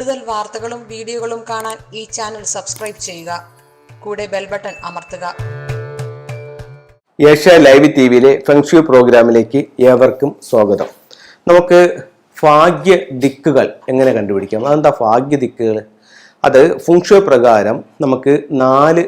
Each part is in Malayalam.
കൂടുതൽ വാർത്തകളും വീഡിയോകളും കാണാൻ ഈ ചാനൽ സബ്സ്ക്രൈബ് ചെയ്യുക. കൂടെ ബെൽ ബട്ടൺ അമർത്തുക. ഏഷ്യ ലൈവ് ടി വിയിലെ ഫെങ്ഷു പ്രോഗ്രാമിലേക്ക് ഏവർക്കും സ്വാഗതം. നമുക്ക് ഭാഗ്യ ദിക്കുകൾ എങ്ങനെ കണ്ടുപിടിക്കാം? അതെന്താ ഭാഗ്യ ദിക്കുകൾ അത് ഫുങ്ഷോ പ്രകാരം നമുക്ക് നാല്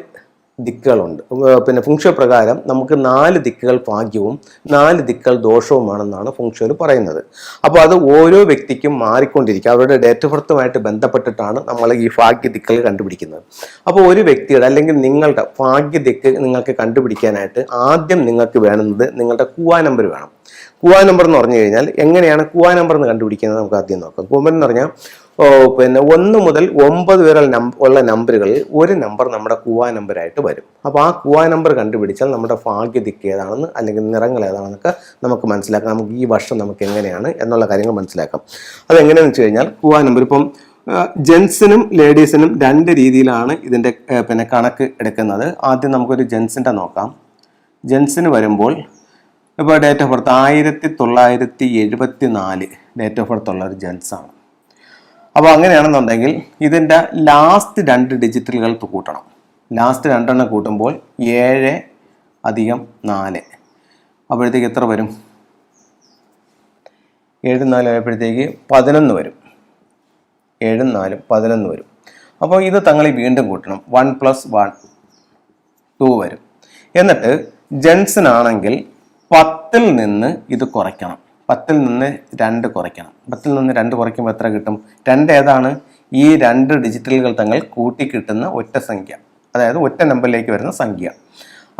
ദിക്കുകളുണ്ട്. പിന്നെ ഫുങ്ഷ പ്രകാരം നമുക്ക് നാല് ദിക്കുകൾ ഭാഗ്യവും നാല് ദിക്കുകൾ ദോഷവുമാണെന്നാണ് ഫുങ്ഷയിൽ പറയുന്നത്. അപ്പോൾ അത് ഓരോ വ്യക്തിക്കും മാറിക്കൊണ്ടിരിക്കും. അവരുടെ ഡേറ്റ് ഓഫ് ബർത്തുമായിട്ട് ബന്ധപ്പെട്ടിട്ടാണ് നമ്മൾ ഈ ഭാഗ്യ ദിക്കുകൾ കണ്ടുപിടിക്കുന്നത്. അപ്പോൾ ഒരു വ്യക്തിയുടെ അല്ലെങ്കിൽ നിങ്ങളുടെ ഭാഗ്യ ദിക്ക് നിങ്ങൾക്ക് കണ്ടുപിടിക്കാനായിട്ട് ആദ്യം നിങ്ങൾക്ക് വേണ്ടുന്നത് നിങ്ങളുടെ കുവാ നമ്പർ വേണം. കുവാ നമ്പർ എന്ന് പറഞ്ഞു കഴിഞ്ഞാൽ എങ്ങനെയാണ് കുവാ നമ്പർ എന്ന് കണ്ടുപിടിക്കുന്നത് നമുക്ക് ആദ്യം നോക്കാം. കൂവൻ എന്ന് പറഞ്ഞാൽ പിന്നെ ഒന്ന് മുതൽ ഒമ്പത് വരെ ഉള്ള നമ്പറുകളിൽ ഒരു നമ്പർ നമ്മുടെ കുവാ നമ്പറായിട്ട് വരും. അപ്പോൾ ആ കുവാ നമ്പർ കണ്ടുപിടിച്ചാൽ നമ്മുടെ ഭാഗ്യ ദിക്ക് ഏതാണെന്ന് അല്ലെങ്കിൽ നിറങ്ങൾ ഏതാണെന്നൊക്കെ നമുക്ക് മനസ്സിലാക്കാം. നമുക്ക് ഈ വർഷം നമുക്ക് എങ്ങനെയാണ് എന്നുള്ള കാര്യങ്ങൾ മനസ്സിലാക്കാം. അതെങ്ങനെയാണെന്ന് വെച്ച് കഴിഞ്ഞാൽ കുവാ നമ്പർ ഇപ്പം ജെൻസിനും ലേഡീസിനും രണ്ട് രീതിയിലാണ് ഇതിന്റെ പിന്നെ കണക്ക് എടുക്കുന്നത്. ആദ്യം നമുക്കൊരു ജെൻസിന്റെ നോക്കാം. ജെൻസിന് വരുമ്പോൾ ഇപ്പോൾ ഡേറ്റ് ഓഫ് ബർത്ത് ആയിരത്തി തൊള്ളായിരത്തി എഴുപത്തി നാല് ഡേറ്റ് ഓഫ് ബർത്ത് ഉള്ള ഒരു ജെൻസാണ്. അപ്പോൾ അങ്ങനെയാണെന്നുണ്ടെങ്കിൽ ഇതിന്റെ ലാസ്റ്റ് രണ്ട് ഡിജിറ്റലുകൾ കൂട്ടണം. ലാസ്റ്റ് രണ്ടെണ്ണം കൂട്ടുമ്പോൾ ഏഴ് അധികം നാല്. അപ്പോഴത്തേക്ക് എത്ര വരും? ഏഴും നാല് ആയപ്പോഴത്തേക്ക് പതിനൊന്ന് വരും. ഏഴും നാലും പതിനൊന്ന് വരും. അപ്പോൾ ഇത് തങ്ങളി വീണ്ടും കൂട്ടണം. വൺ പ്ലസ് വൺ ടു വരും. എന്നിട്ട് ജെൻസിനാണെങ്കിൽ പത്തിൽ നിന്ന് ഇത് കുറയ്ക്കണം. പത്തിൽ നിന്ന് രണ്ട് കുറയ്ക്കണം. പത്തിൽ നിന്ന് രണ്ട് കുറയ്ക്കുമ്പോൾ എത്ര കിട്ടും? രണ്ട് ഏതാണ്? ഈ രണ്ട് ഡിജിറ്റലുകൾ തങ്ങൾ കൂട്ടിക്കിട്ടുന്ന ഒറ്റ സംഖ്യ. അതായത് ഒറ്റ നമ്പറിലേക്ക് വരുന്ന സംഖ്യ.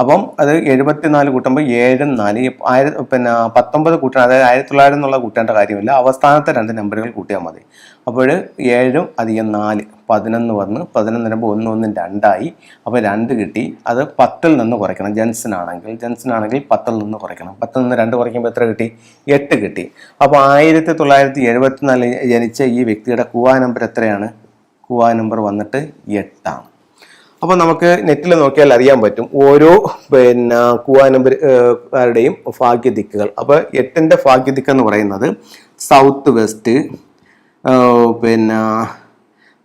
അപ്പം അത് എഴുപത്തിനാല് കൂട്ടുമ്പോൾ ഏഴും നാല്. ആയിര പിന്നെ പത്തൊമ്പത് കൂട്ടണം. അതായത് ആയിരത്തി തൊള്ളായിരം എന്നുള്ള കൂട്ടേണ്ട കാര്യമില്ല. അവസാനത്തെ രണ്ട് നമ്പറുകൾ കൂട്ടിയാൽ മതി. അപ്പോൾ ഏഴും അധികം നാല് പതിനൊന്ന് വന്ന് പതിനൊന്ന് വരുമ്പോൾ ഒന്ന് ഒന്നും രണ്ടായി. അപ്പോൾ രണ്ട് കിട്ടി. അത് പത്തിൽ നിന്ന് കുറയ്ക്കണം. ജെൻസിനാണെങ്കിൽ ജെൻസിനാണെങ്കിൽ പത്തിൽ നിന്ന് കുറയ്ക്കണം. പത്തിൽ നിന്ന് രണ്ട് കുറയ്ക്കുമ്പോൾ എത്ര കിട്ടി? എട്ട് കിട്ടി. അപ്പോൾ ആയിരത്തി തൊള്ളായിരത്തി എഴുപത്തിനാല് ജനിച്ച ഈ വ്യക്തിയുടെ കുവാ നമ്പർ എത്രയാണ്? കുവാ നമ്പർ വന്നിട്ട് എട്ടാണ്. അപ്പോൾ നമുക്ക് നെറ്റിൽ നോക്കിയാൽ അറിയാൻ പറ്റും. ഓരോ പിന്നെ കുവാ ഭാഗ്യ ദിക്കുകൾ അപ്പോൾ എട്ടിന്റെ ഭാഗ്യ ദിക്ക് എന്ന് പറയുന്നത് സൗത്ത് വെസ്റ്റ് പിന്നെ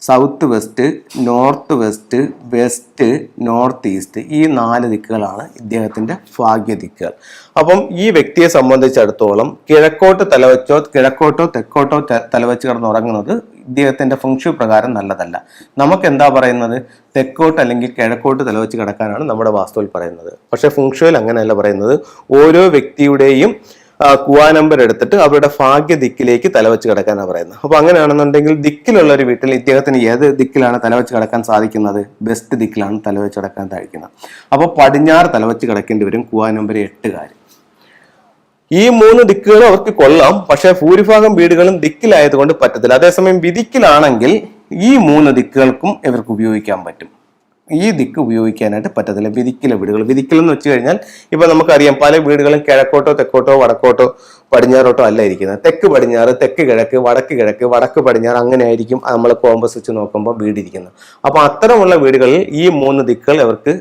south west north west west north east ഈ നാല് ദിക്കുകളാണ് ഇദ്ദേഹത്തിന്റെ ഭാഗ്യ ദിക്കുകൾ. അപ്പം ഈ വ്യക്തിയെ സംബന്ധിച്ചിടത്തോളം കിഴക്കോട്ട് തലവെച്ചോ കിഴക്കോട്ടോ തെക്കോട്ടോ തലവെച്ച് കിടന്നുറങ്ങുന്നത് ഇദ്ദേഹത്തിന്റെ ഫംഗ്ഷൻ പ്രകാരം നല്ലതല്ല. നമുക്ക് എന്താ പറയുന്നത്? തെക്കോട്ട് അല്ലെങ്കിൽ കിഴക്കോട്ട് തലവെച്ച് കിടക്കാനാണ് നമ്മുടെ വാസ്തുവിൽ പറയുന്നത്. പക്ഷേ ഫംഗ്ഷനിൽ അങ്ങനെയല്ല പറയുന്നത്. ഓരോ വ്യക്തിയുടെയും ആ, കുവാ നമ്പർ എടുത്തിട്ട് അവരുടെ ഭാഗ്യ ദിക്കിലേക്ക് തലവെച്ച് കിടക്കാനാണ് പറയുന്നത്. അപ്പൊ അങ്ങനെയാണെന്നുണ്ടെങ്കിൽ ദിക്കിലുള്ള ഒരു വീട്ടിൽ ഇദ്ദേഹത്തിന് ഏത് ദിക്കിലാണ് തലവെച്ച് കിടക്കാൻ സാധിക്കുന്നത്? ബെസ്റ്റ് ദിക്കിലാണ് തലവെച്ച് കിടക്കാൻ സാധിക്കുന്നത്. അപ്പോൾ പടിഞ്ഞാറ് തലവെച്ച് കിടക്കേണ്ടി വരും കുവാനമ്പർ എട്ടുകാർ ഈ മൂന്ന് ദിക്കുകളും അവർക്ക് കൊള്ളാം. പക്ഷേ ഭൂരിഭാഗം വീടുകളും ദിക്കിലായതുകൊണ്ട് പറ്റത്തില്ല. അതേസമയം വിധിക്കിലാണെങ്കിൽ ഈ മൂന്ന് ദിക്കുകൾക്കും ഇവർക്ക് ഉപയോഗിക്കാൻ പറ്റും. ഈ ദിക്ക് ഉപയോഗിക്കാനായിട്ട് പറ്റത്തില്ല. വിധിക്കിലെ വീടുകൾ. വിധിക്കൽ എന്ന് വെച്ച് കഴിഞ്ഞാൽ ഇപ്പൊ നമുക്കറിയാം പല വീടുകളും കിഴക്കോട്ടോ തെക്കോട്ടോ വടക്കോട്ടോ പടിഞ്ഞാറോട്ടോ അല്ല ഇരിക്കുന്നത്. തെക്ക് പടിഞ്ഞാറ് തെക്ക് കിഴക്ക് വടക്ക് കിഴക്ക് വടക്ക് പടിഞ്ഞാറ് അങ്ങനെ ആയിരിക്കും നമ്മൾ കോമ്പസ് വെച്ച് നോക്കുമ്പോൾ വീടിരിക്കുന്നത്. അപ്പൊ അത്തരമുള്ള വീടുകളിൽ ഈ മൂന്ന് ദിക്കുകൾ അവർക്ക്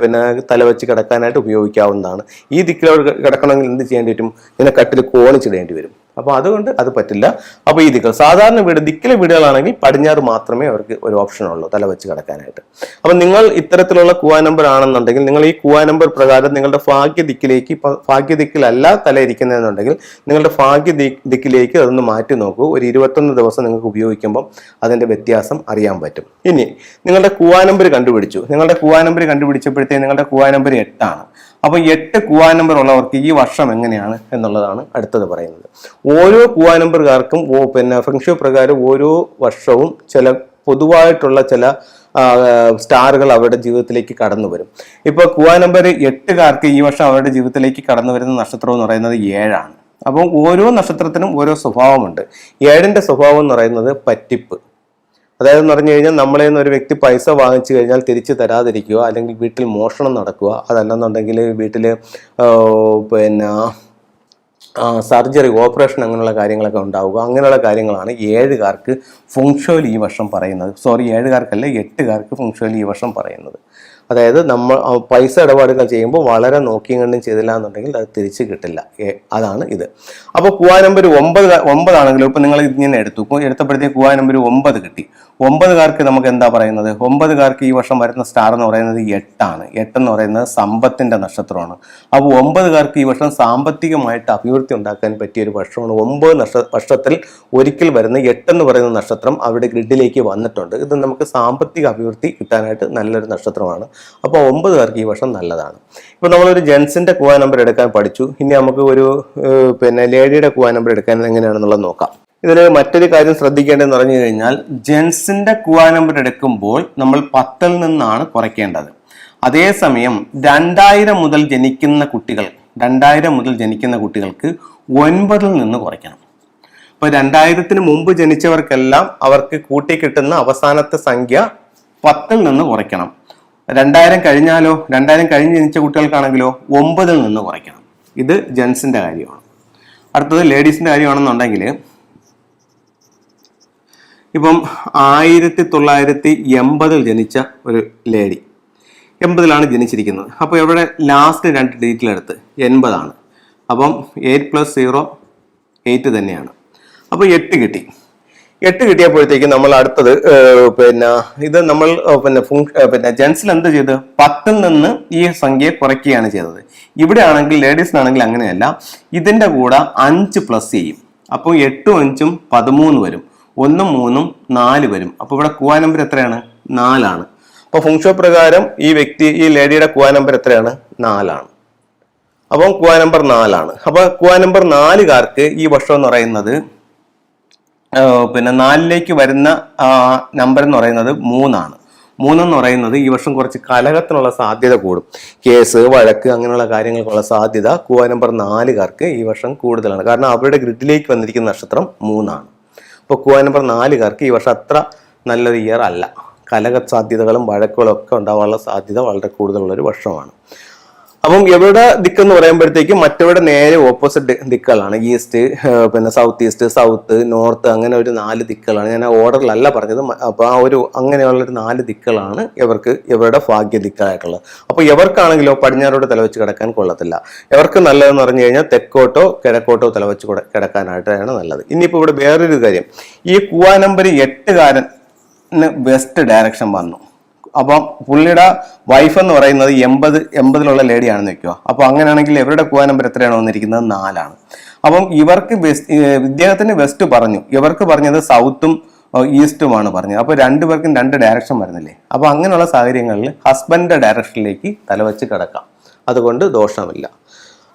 പിന്നെ തലവെച്ച് കിടക്കാനായിട്ട് ഉപയോഗിക്കാവുന്നതാണ്. ഈ ദിക്കിലോട് കിടക്കണമെങ്കിൽ എന്ത് ചെയ്യേണ്ടി വരും? ഇതിനെ കട്ടിൽ കോണിച്ചിടേണ്ടി വരും. അപ്പോൾ അതുകൊണ്ട് അത് പറ്റില്ല. അപ്പോൾ ഈ ദിക്കുകൾ സാധാരണ വീട് ദിക്കിലെ വീടുകളാണെങ്കിൽ പടിഞ്ഞാറ് മാത്രമേ അവർക്ക് ഒരു ഓപ്ഷൻ ഉള്ളൂ തല വെച്ച് കിടക്കാനായിട്ട്. അപ്പം നിങ്ങൾ ഇത്തരത്തിലുള്ള കുവാ നമ്പർ ആണെന്നുണ്ടെങ്കിൽ നിങ്ങൾ ഈ കുവാ നമ്പർ പ്രകാരം നിങ്ങളുടെ ഭാഗ്യ ദിക്കിലേക്ക് ഭാഗ്യ ദിക്കിലല്ല തല ഇരിക്കുന്നതെന്നുണ്ടെങ്കിൽ നിങ്ങളുടെ ഭാഗ്യ ദിക്കിലേക്ക് അതൊന്ന് മാറ്റി നോക്കൂ. ഒരു ഇരുപത്തൊന്ന് ദിവസം നിങ്ങൾക്ക് ഉപയോഗിക്കുമ്പം അതിന്റെ വ്യത്യാസം അറിയാൻ പറ്റും. ഇനി നിങ്ങളുടെ കുവാ നമ്പർ കണ്ടുപിടിച്ചു. നിങ്ങളുടെ കുവാ നമ്പർ കണ്ടുപിടിച്ചപ്പോഴത്തേക്ക് നിങ്ങളുടെ കുവാ നമ്പർ എട്ടാണ്. അപ്പോൾ എട്ട് കുവാ നമ്പർ ഉള്ളവർക്ക് ഈ വർഷം എങ്ങനെയാണ് എന്നുള്ളതാണ് അടുത്തത് പറയുന്നത്. ഓരോ കുവാ നമ്പറുകാർക്കും പിന്നെ ഫെങ്ഷോ പ്രകാരം ഓരോ വർഷവും ചില പൊതുവായിട്ടുള്ള ചില സ്റ്റാറുകൾ അവരുടെ ജീവിതത്തിലേക്ക് കടന്നു വരും. ഇപ്പോൾ കുവാ നമ്പർ എട്ടുകാർക്ക് ഈ വർഷം അവരുടെ ജീവിതത്തിലേക്ക് കടന്നു വരുന്ന നക്ഷത്രം എന്ന് പറയുന്നത് ഏഴാണ്. അപ്പം ഓരോ നക്ഷത്രത്തിനും ഓരോ സ്വഭാവമുണ്ട്. ഏഴിന്റെ സ്വഭാവം എന്ന് പറയുന്നത് പറ്റിപ്പ്. അതായത് എന്ന് പറഞ്ഞു കഴിഞ്ഞാൽ നമ്മളെ നിന്ന് ഒരു വ്യക്തി പൈസ വാങ്ങിച്ചു കഴിഞ്ഞാൽ തിരിച്ചു തരാതിരിക്കുക അല്ലെങ്കിൽ വീട്ടിൽ മോഷണം നടക്കുക. അതല്ലെന്നുണ്ടെങ്കിൽ വീട്ടിൽ പിന്നെ സർജറി ഓപ്പറേഷൻ അങ്ങനെയുള്ള കാര്യങ്ങളൊക്കെ ഉണ്ടാവുക. അങ്ങനെയുള്ള കാര്യങ്ങളാണ് ഏഴുകാർക്ക് ഫുങ്ഷോയിൽ ഈ വർഷം പറയുന്നത്. സോറി ഏഴുകാർക്കല്ല എട്ടുകാർക്ക് ഫുങ്ഷോയിൽ ഈ വർഷം പറയുന്നത്. അതായത് നമ്മൾ പൈസ ഇടപാടുകൾ ചെയ്യുമ്പോൾ വളരെ നോക്കിയും കണ്ടും ചെയ്തില്ല എന്നുണ്ടെങ്കിൽ അത് തിരിച്ച് കിട്ടില്ല. അതാണ് ഇത്. അപ്പോൾ കുവാ നമ്പർ ഒമ്പത് ഒമ്പതാണെങ്കിലും ഇപ്പോൾ നിങ്ങൾ ഇങ്ങനെ എടുത്തു. എടുത്തപ്പോഴത്തേക്ക് കുവാ നമ്പർ ഒമ്പത് കിട്ടി. ഒമ്പതുകാർക്ക് നമുക്ക് എന്താ പറയുന്നത്? ഒമ്പതുകാർക്ക് ഈ വർഷം വരുന്ന സ്റ്റാർ എന്ന് പറയുന്നത് എട്ടാണ്. എട്ടെന്ന് പറയുന്നത് സമ്പത്തിന്റെ നക്ഷത്രമാണ്. അപ്പോൾ ഒമ്പതുകാർക്ക് ഈ വർഷം സാമ്പത്തികമായിട്ട് അഭിവൃദ്ധി ഉണ്ടാക്കാൻ പറ്റിയ ഒരു വർഷമാണ്. ഒമ്പത് നക്ഷ വർഷത്തിൽ ഒരിക്കൽ വരുന്ന എട്ടെന്ന് പറയുന്ന നക്ഷത്രം അവിടെ ഗ്രിഡിലേക്ക് വന്നിട്ടുണ്ട്. ഇത് നമുക്ക് സാമ്പത്തിക അഭിവൃദ്ധി കിട്ടാനായിട്ട് നല്ലൊരു നക്ഷത്രമാണ്. അപ്പോൾ ഒമ്പത് പേർക്ക് ഈ വർഷം നല്ലതാണ്. ഇപ്പോൾ നമ്മളൊരു ജെൻസിന്റെ കുവാ നമ്പർ എടുക്കാൻ പഠിച്ചു. ഇനി നമുക്ക് ഒരു പിന്നെ ലേഡിയുടെ കുവാ നമ്പർ എടുക്കാൻ എങ്ങനെയാണെന്നുള്ളത് നോക്കാം. ഇതിൽ മറ്റൊരു കാര്യം ശ്രദ്ധിക്കേണ്ടതെന്ന് പറഞ്ഞു കഴിഞ്ഞാൽ ജെൻസിന്റെ കുവാ നമ്പർ എടുക്കുമ്പോൾ നമ്മൾ പത്തിൽ നിന്നാണ് കുറയ്ക്കേണ്ടത്. അതേസമയം രണ്ടായിരം മുതൽ ജനിക്കുന്ന കുട്ടികൾ രണ്ടായിരം മുതൽ ജനിക്കുന്ന കുട്ടികൾക്ക് ഒൻപതിൽ നിന്ന് കുറയ്ക്കണം. ഇപ്പൊ രണ്ടായിരത്തിന് മുമ്പ് ജനിച്ചവർക്കെല്ലാം അവർക്ക് കൂട്ടി കിട്ടുന്ന അവസാനത്തെ സംഖ്യ പത്തിൽ നിന്ന് കുറയ്ക്കണം. രണ്ടായിരം കഴിഞ്ഞാലോ രണ്ടായിരം കഴിഞ്ഞ് ജനിച്ച കുട്ടികൾക്കാണെങ്കിലോ ഒമ്പതിൽ നിന്ന് കുറയ്ക്കണം. ഇത് ജെൻസിന്റെ കാര്യമാണ്. അടുത്തത് ലേഡീസിന്റെ കാര്യമാണെന്നുണ്ടെങ്കിൽ ഇപ്പം ആയിരത്തി തൊള്ളായിരത്തി എൺപതിൽ ജനിച്ച ഒരു ലേഡി. എൺപതിലാണ് ജനിച്ചിരിക്കുന്നത്. അപ്പോൾ ഇവിടെ ലാസ്റ്റ് രണ്ട് ഡേറ്റിലെടുത്ത് എൺപതാണ്. അപ്പം എയ്റ്റ് പ്ലസ് സീറോ എയ്റ്റ് തന്നെയാണ്. അപ്പോൾ എട്ട് കിട്ടി. എട്ട് കിട്ടിയപ്പോഴത്തേക്ക് നമ്മൾ അടുത്തത് പിന്നെ ഇത് നമ്മൾ പിന്നെ പിന്നെ ജെൻസിൽ എന്ത് ചെയ്ത്? പത്തിൽ നിന്ന് ഈ സംഖ്യയെ കുറയ്ക്കുകയാണ് ചെയ്തത്. ഇവിടെ ആണെങ്കിൽ ലേഡീസിനാണെങ്കിൽ അങ്ങനെയല്ല. ഇതിന്റെ കൂടെ അഞ്ച് പ്ലസ് ചെയ്യും. അപ്പോൾ എട്ടും അഞ്ചും പതിമൂന്ന് വരും. ഒന്നും മൂന്നും നാല് വരും. അപ്പോൾ ഇവിടെ കുവാ നമ്പർ എത്രയാണ്? നാലാണ്. അപ്പോൾ ഫുങ്ഷോ പ്രകാരം ഈ വ്യക്തി ഈ ലേഡിയുടെ കുവാ നമ്പർ എത്രയാണ്? നാലാണ്. അപ്പം കുവാ നമ്പർ നാലാണ്. അപ്പോൾ കുവാ നമ്പർ നാലുകാർക്ക് ഈ വർഷം എന്ന് പറയുന്നത് പിന്നെ നാലിലേക്ക് വരുന്ന നമ്പർ എന്ന് പറയുന്നത് മൂന്നാണ്. മൂന്നെന്ന് പറയുന്നത് ഈ വർഷം കുറച്ച് കലഹത്തിനുള്ള സാധ്യത കൂടും. കേസ് വഴക്ക് അങ്ങനെയുള്ള കാര്യങ്ങൾക്കുള്ള സാധ്യത കൂവ നമ്പർ നാലുകാർക്ക് ഈ വർഷം കൂടുതലാണ്. കാരണം അവരുടെ ഗ്രിഡിലേക്ക് വന്നിരിക്കുന്ന നക്ഷത്രം മൂന്നാണ്. അപ്പോൾ കൂവ നമ്പർ നാലുകാർക്ക് ഈ വർഷം അത്ര നല്ലൊരു ഇയർ അല്ല. കലഹ സാധ്യതകളും വഴക്കുകളും ഒക്കെ ഉണ്ടാവാനുള്ള സാധ്യത വളരെ കൂടുതലുള്ളൊരു വർഷമാണ്. അപ്പം എവിടെ ദിക്ക് ദിക്കെന്ന് പറയുമ്പോഴത്തേക്കും മറ്റവിടെ നേരെ ഓപ്പോസിറ്റ് ദിക്കുകളാണ്. ഈസ്റ്റ് പിന്നെ സൗത്ത് ഈസ്റ്റ് സൗത്ത് നോർത്ത് അങ്ങനെ ഒരു നാല് ദിക്കുകളാണ്. ഞാൻ ആ ഓർഡറിലല്ല പറഞ്ഞത്. അപ്പോൾ അപ്പൊ ആ ഒരു അങ്ങനെയുള്ള ഒരു നാല് ദിക്കുകളാണ് ഇവർക്ക് ഇവരുടെ ഭാഗ്യ ദിക്കായിട്ടുള്ളത്. അപ്പൊ എവർക്കാണെങ്കിലോ പടിഞ്ഞാറോട് തലവെച്ച് കിടക്കാൻ കൊള്ളത്തില്ല. എവർക്ക് നല്ലതെന്ന് പറഞ്ഞു കഴിഞ്ഞാൽ തെക്കോട്ടോ കിഴക്കോട്ടോ തലവെച്ച് കൂടെ കിടക്കാനായിട്ടാണ് നല്ലത്. ഇനിയിപ്പോൾ ഇവിടെ വേറൊരു കാര്യം. ഈ കുവാ നമ്പർ എട്ടുകാരൻ വെസ്റ്റ് ഡയറക്ഷൻ വന്നു. അപ്പം പുള്ളിയുടെ വൈഫ് എന്ന് പറയുന്നത് എൺപത് എൺപതിലുള്ള ലേഡിയാണെന്ന് വെക്കുക. അപ്പോൾ അങ്ങനെയാണെങ്കിൽ ഇവരുടെ കുവാ നമ്പർ എത്രയാണോ വന്നിരിക്കുന്നത്? നാലാണ്. അപ്പം ഇവർക്ക് വെസ്റ്റ് ഇദ്ദേഹത്തിന് വെസ്റ്റ് പറഞ്ഞു. ഇവർക്ക് പറഞ്ഞത് സൗത്തും ഈസ്റ്റുമാണ് പറഞ്ഞത്. അപ്പോൾ രണ്ടുപേർക്കും രണ്ട് ഡയറക്ഷൻ വരുന്നില്ലേ? അപ്പോൾ അങ്ങനെയുള്ള സാഹചര്യങ്ങളിൽ ഹസ്ബൻഡിന്റെ ഡയറക്ഷനിലേക്ക് തലവെച്ച് കിടക്കാം. അതുകൊണ്ട് ദോഷമില്ല.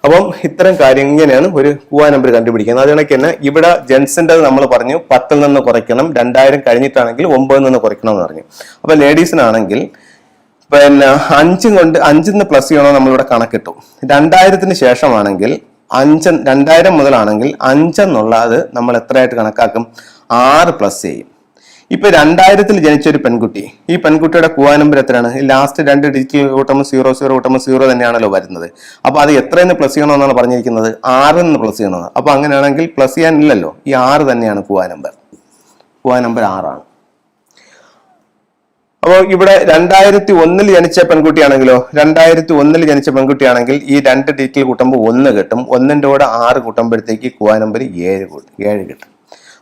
അപ്പം ഇത്തരം കാര്യം ഇങ്ങനെയാണ് ഒരു പൂവാ നമ്പർ കണ്ടുപിടിക്കുന്നത്. അതിനൊക്കെ തന്നെ ഇവിടെ ജെൻസിന്റെ നമ്മൾ പറഞ്ഞു പത്തിൽ നിന്ന് കുറയ്ക്കണം രണ്ടായിരം കഴിഞ്ഞിട്ടാണെങ്കിൽ ഒമ്പതിൽ നിന്ന് കുറയ്ക്കണം എന്ന് പറഞ്ഞു. അപ്പൊ ലേഡീസിനാണെങ്കിൽ പിന്നെ അഞ്ചും കൊണ്ട് അഞ്ചിൽ നിന്ന് പ്ലസ് ചെയ്യണോ നമ്മളിവിടെ കണക്കിട്ടു. രണ്ടായിരത്തിന് ശേഷമാണെങ്കിൽ അഞ്ച് രണ്ടായിരം മുതലാണെങ്കിൽ അഞ്ചെന്നുള്ളത് നമ്മൾ എത്രയായിട്ട് കണക്കാക്കും? ആറ് പ്ലസ് ചെയ്യും. ഇപ്പൊ രണ്ടായിരത്തിൽ ജനിച്ച ഒരു പെൺകുട്ടി. ഈ പെൺകുട്ടിയുടെ കുവാ നമ്പർ എത്രയാണ്? ലാസ്റ്റ് രണ്ട് ഡിജിറ്റ് കൂട്ടുമ്പോൾ സീറോ സീറോ കൂട്ടുമ്പോൾ സീറോ തന്നെയാണല്ലോ വരുന്നത്. അപ്പൊ അത് എത്രയെന്ന് പ്ലസ് ചെയ്യണമെന്നാണ് പറഞ്ഞിരിക്കുന്നത്? ആറ് എന്ന് പ്ലസ് ചെയ്യണമെന്ന് അപ്പൊ അങ്ങനെയാണെങ്കിൽ പ്ലസ് ചെയ്യാനില്ലല്ലോ ഈ ആറ് തന്നെയാണ് കുവാ നമ്പർ കുവാ നമ്പർ ആറാണ്. അപ്പോൾ ഇവിടെ രണ്ടായിരത്തി ഒന്നിൽ ജനിച്ച പെൺകുട്ടിയാണെങ്കിലോ രണ്ടായിരത്തി ഒന്നിൽ ജനിച്ച പെൺകുട്ടിയാണെങ്കിൽ ഈ രണ്ട് ഡിജിറ്റിൽ കൂട്ടുമ്പോൾ ഒന്ന് കിട്ടും. ഒന്നിന്റെ കൂടെ ആറ് കൂട്ടുമ്പോഴത്തേക്ക് കുവാ നമ്പർ ഏഴ് ഏഴ് കിട്ടും.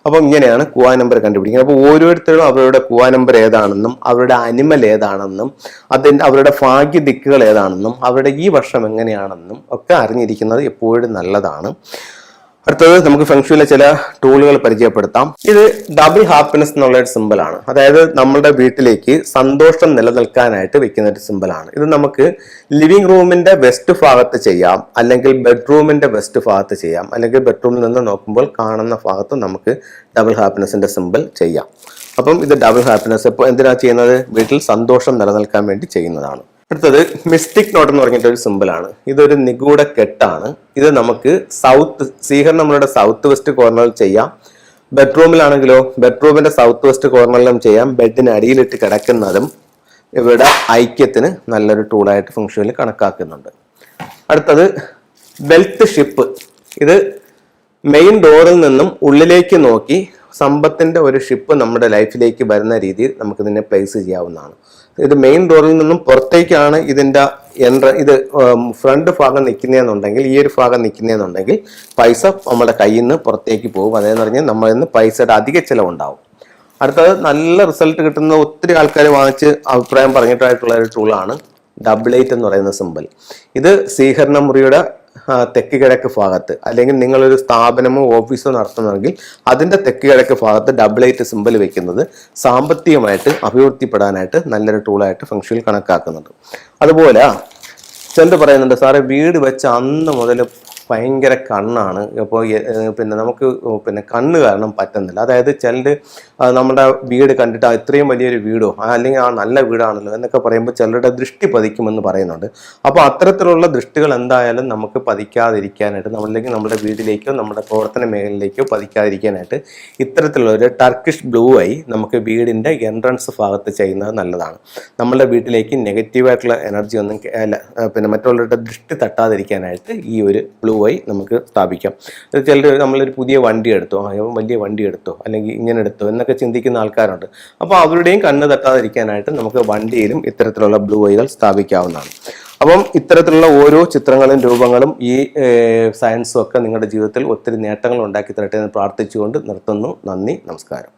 അപ്പം ഇങ്ങനെയാണ് കുവാ നമ്പർ കണ്ടുപിടിക്കുന്നത്. അപ്പോൾ ഓരോരുത്തരും അവരുടെ കുവാ നമ്പർ ഏതാണെന്നും അവരുടെ അനിമൽ ഏതാണെന്നും അതിന്റെ അവരുടെ ഭാഗ്യ ദിക്കുകൾ ഏതാണെന്നും അവരുടെ ഈ വർഷം എങ്ങനെയാണെന്നും ഒക്കെ അറിഞ്ഞിരിക്കുന്നത് എപ്പോഴും നല്ലതാണ്. അടുത്തത് നമുക്ക് ഫെങ്ഷുവിലെ ചില ടൂളുകൾ പരിചയപ്പെടുത്താം. ഇത് ഡബിൾ ഹാപ്പിനെസ് എന്നുള്ള ഒരു സിമ്പിളാണ് അതായത് നമ്മുടെ വീട്ടിലേക്ക് സന്തോഷം നിലനിൽക്കാനായിട്ട് വെക്കുന്ന ഒരു സിമ്പിളാണ് ഇത് നമുക്ക് ലിവിംഗ് റൂമിന്റെ വെസ്റ്റ് ഭാഗത്ത് ചെയ്യാം അല്ലെങ്കിൽ ബെഡ്റൂമിന്റെ വെസ്റ്റ് ഭാഗത്ത് ചെയ്യാം അല്ലെങ്കിൽ ബെഡ്റൂമിൽ നിന്ന് നോക്കുമ്പോൾ കാണുന്ന ഭാഗത്ത് നമുക്ക് ഡബിൾ ഹാപ്പിനെസിന്റെ സിമ്പിൾ ചെയ്യാം. അപ്പം ഇത് ഡബിൾ ഹാപ്പിനെസ് ഇപ്പോൾ എന്തിനാ ചെയ്യുന്നത്? വീട്ടിൽ സന്തോഷം നിലനിൽക്കാൻ വേണ്ടി ചെയ്യുന്നതാണ്. അടുത്തത് മിസ്റ്റിക് നോട്ട് എന്ന് പറഞ്ഞിട്ട് ഒരു സിമ്പിളാണ് ഇതൊരു നിഗൂഢ കെട്ടാണ്. ഇത് നമുക്ക് സൗത്ത് സീഹർ നമ്മളുടെ സൗത്ത് വെസ്റ്റ് കോർണറിൽ ചെയ്യാം. ബെഡ്റൂമിലാണെങ്കിലോ ബെഡ്റൂമിന്റെ സൗത്ത് വെസ്റ്റ് കോർണറിലും ചെയ്യാം. ബെഡിന് അടിയിലിട്ട് കിടക്കുന്നതും ഇവിടെ ഐക്യത്തിന് നല്ലൊരു ടൂളായിട്ട് ഫംഗ്ഷനിൽ കണക്കാക്കുന്നുണ്ട്. അടുത്തത് ബെൽത്ത് ഷിപ്പ് ഇത് മെയിൻ ഡോറിൽ നിന്നും ഉള്ളിലേക്ക് നോക്കി സമ്പത്തിന്റെ ഒരു ഷിപ്പ് നമ്മുടെ ലൈഫിലേക്ക് വരുന്ന രീതിയിൽ നമുക്ക് ഇതിനെ പ്ലേസ് ചെയ്യാവുന്നതാണ്. ഇത് മെയിൻ ഡോറിൽ നിന്നും പുറത്തേക്കാണ് ഇതിന്റെ എൻട്ര ഇത് ഫ്രണ്ട് ഭാഗം നിൽക്കുന്നതെന്നുണ്ടെങ്കിൽ ഈ ഒരു ഭാഗം നിൽക്കുന്നതെന്നുണ്ടെങ്കിൽ പൈസ നമ്മുടെ കയ്യിൽ നിന്ന് പുറത്തേക്ക് പോകും. അതെന്ന് പറഞ്ഞാൽ നമ്മളിൽ നിന്ന് പൈസയുടെ അധിക ചിലവുണ്ടാവും. അടുത്തത് നല്ല റിസൾട്ട് കിട്ടുന്ന ഒത്തിരി ആൾക്കാർ വാങ്ങിച്ച് അഭിപ്രായം പറഞ്ഞിട്ടായിട്ടുള്ള ഒരു ടൂളാണ് ഡബിൾ എയ്റ്റ് എന്ന് പറയുന്ന സിമ്പിൾ ഇത് സ്വീകരണ മുറിയുടെ തെക്ക് കിഴക്ക് ഭാഗത്ത് അല്ലെങ്കിൽ നിങ്ങളൊരു സ്ഥാപനമോ ഓഫീസോ നടത്തുന്നെങ്കിൽ അതിന്റെ തെക്ക് കിഴക്ക് ഭാഗത്ത് ഡബിൾ എയ്റ്റ് സിമ്പൽ വെക്കുന്നത് സാമ്പത്തികമായിട്ട് അഭിവൃദ്ധിപ്പെടാനായിട്ട് നല്ലൊരു ടൂളായിട്ട് ഫംഗ്ഷനിൽ കണക്കാക്കുന്നുണ്ട്. അതുപോലെ ചിലർ പറയുന്നുണ്ട് സാറേ? വീട് വെച്ച അന്ന് മുതൽ ഭയങ്കര കണ്ണാണ്. അപ്പോൾ പിന്നെ നമുക്ക് പിന്നെ കണ്ണ് കാരണം പറ്റുന്നില്ല. അതായത് ചിലർ നമ്മുടെ വീട് കണ്ടിട്ട് ഇത്രയും വലിയൊരു വീടോ അല്ലെങ്കിൽ ആ നല്ല വീടാണല്ലോ എന്നൊക്കെ പറയുമ്പോൾ ചിലരുടെ ദൃഷ്ടി പതിക്കുമെന്ന് പറയുന്നുണ്ട്. അപ്പോൾ അത്തരത്തിലുള്ള ദൃഷ്ടികൾ എന്തായാലും നമുക്ക് പതിക്കാതിരിക്കാനായിട്ട് നമ്മളിലേക്ക് നമ്മുടെ വീട്ടിലേക്കോ നമ്മുടെ പ്രവർത്തന മേഖലയിലേക്കോ പതിക്കാതിരിക്കാനായിട്ട് ഇത്തരത്തിലുള്ള ഒരു ടർക്കിഷ് ബ്ലൂ ആയി നമുക്ക് വീടിന്റെ എൻട്രൻസ് ഭാഗത്ത് ചെയ്യുന്നത് നല്ലതാണ്. നമ്മുടെ വീട്ടിലേക്ക് നെഗറ്റീവായിട്ടുള്ള എനർജി ഒന്നും പിന്നെ മറ്റുള്ളവരുടെ ദൃഷ്ടി തട്ടാതിരിക്കാനായിട്ട് ഈ ഒരു ബ്ലൂ ഐ നമുക്ക് സ്ഥാപിക്കാം. ചിലർ നമ്മളൊരു പുതിയ വണ്ടി എടുത്തോ വലിയ വണ്ടി എടുത്തോ അല്ലെങ്കിൽ ഇങ്ങനെ എടുത്തോ എന്നൊക്കെ ചിന്തിക്കുന്ന ആൾക്കാരുണ്ട്. അപ്പോൾ അവരുടെയും കണ്ണ് തട്ടാതിരിക്കാനായിട്ട് നമുക്ക് വണ്ടിയിലും ഇത്തരത്തിലുള്ള ബ്ലൂ ഐകൾ സ്ഥാപിക്കാവുന്നതാണ്. അപ്പം ഇത്തരത്തിലുള്ള ഓരോ ചിത്രങ്ങളും രൂപങ്ങളും ഈ സയൻസും ഒക്കെ നിങ്ങളുടെ ജീവിതത്തിൽ ഒത്തിരി നേട്ടങ്ങൾ ഉണ്ടാക്കി തരട്ടെ എന്ന് പ്രാർത്ഥിച്ചുകൊണ്ട് നിർത്തുന്നു. നന്ദി നമസ്കാരം.